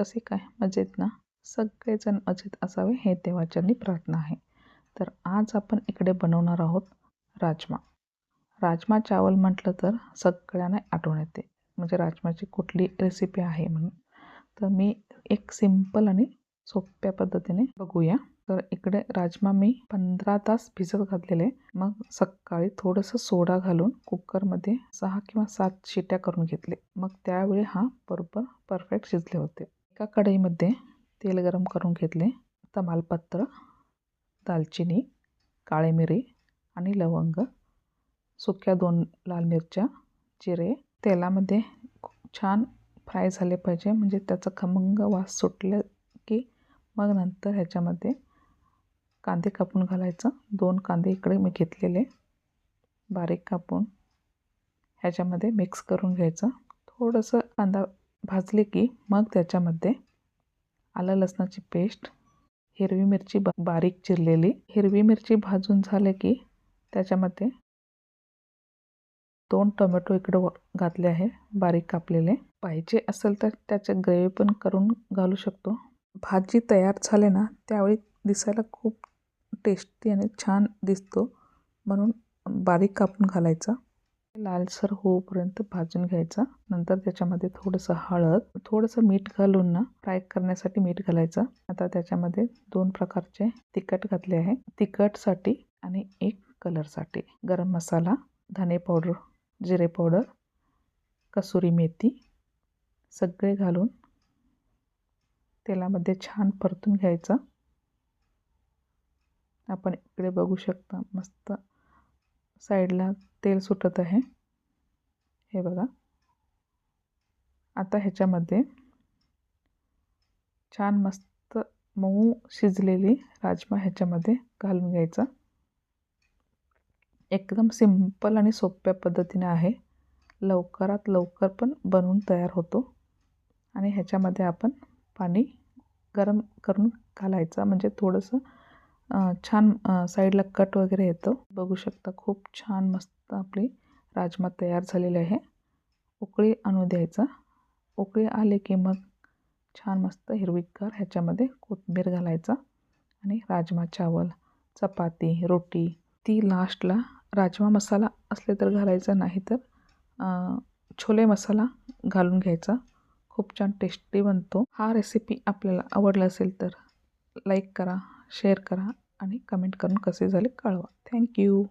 कसे काय मजेत ना? सगळेजण मजेत असावे हे देवाच्यांनी प्रार्थना आहे. तर आज आपण इकडे बनवणार आहोत राजमा. राजमा चावल म्हटलं तर सगळ्यांना आठवण येते. म्हणजे राजमाची कुठली रेसिपी आहे म्हणून. तर मी एक सिंपल आणि सोप्या पद्धतीने बघूया. तर इकडे राजमा मी पंधरा तास भिजत घातलेले. मग सकाळी थोडंसं सोडा घालून कुकरमध्ये सहा किंवा सात शिट्या करून घेतले. मग त्यावेळी हा बरोबर परफेक्ट शिजले होते. एका कढईमध्ये तेल गरम करून घेतले. तमालपत्र दालचिनी काळे मिरी आणि लवंग सुक्या दोन लाल मिरच्या जिरे. तेलामध्ये छान फ्राय झाले पाहिजे. म्हणजे त्याचा खमंग वास सुटले की मग नंतर ह्याच्यामध्ये कांदे कापून घालायचं. दोन कांदे इकडे मी घेतलेले. बारीक कापून ह्याच्यामध्ये मिक्स करून घ्यायचं. थोडंसं कांदा भाजले की मग त्याच्यामध्ये आलं लसणाची पेस्ट हिरवी मिरची बा बारीक चिरलेली. हिरवी मिरची भाजून झाले की त्याच्यामध्ये दोन टोमॅटो इकडं घातले आहे बारीक कापलेले. पाहिजे असेल तर त्याचे ग्रेव्ही पण करून घालू शकतो. भाजी तयार झाले ना त्यावेळी दिसायला खूप टेस्टी आणि छान दिसतो. म्हणून बारीक कापून घालायचा. लालसर होऊपर्यंत भाजून घ्यायचा. नंतर त्याच्यामध्ये थोडंसं हळद थोडंसं मीठ घालून ना फ्राय करण्यासाठी मीठ घालायचं. आता त्याच्यामध्ये दोन प्रकारचे तिखट घातले आहे. तिखटसाठी आणि एक कलरसाठी. गरम मसाला धने पावडर जिरे पावडर कसुरी मेथी सगळे घालून तेलामध्ये छान परतून घ्यायचं. आपण इकडे बघू शकता मस्त साईडला तेल सुटत आहे. हे बघा. आता ह्याच्यामध्ये छान मस्त मऊ शिजलेली राजमा ह्याच्यामध्ये घालून घ्यायचा. एकदम सिंपल आणि सोप्या पद्धतीने आहे. लवकरात लवकर पण बनवून तयार होतो. आणि ह्याच्यामध्ये आपण पाणी गरम करून घालायचं. म्हणजे थोडंसं छान साईडला कट वगैरे येतो. बघू शकता खूप छान मस्त आपली राजमा तयार झालेले आहे. उकळी आणू द्यायचा. उकळी आले की मग छान मस्त हिरवीगार ह्याच्यामध्ये कोथिंबीर घालायचा आणि राजमा चावल चपाती रोटी. ती लास्टला राजमा मसाला असले तर घालायचा नाही तर छोले मसाला घालून घ्यायचा. खूप छान टेस्टी बनतो. हा रेसिपी आपल्याला आवडला असेल तर लाईक करा शेअर करा आणि कमेंट करून कसे झाले कळवा. थँक्यू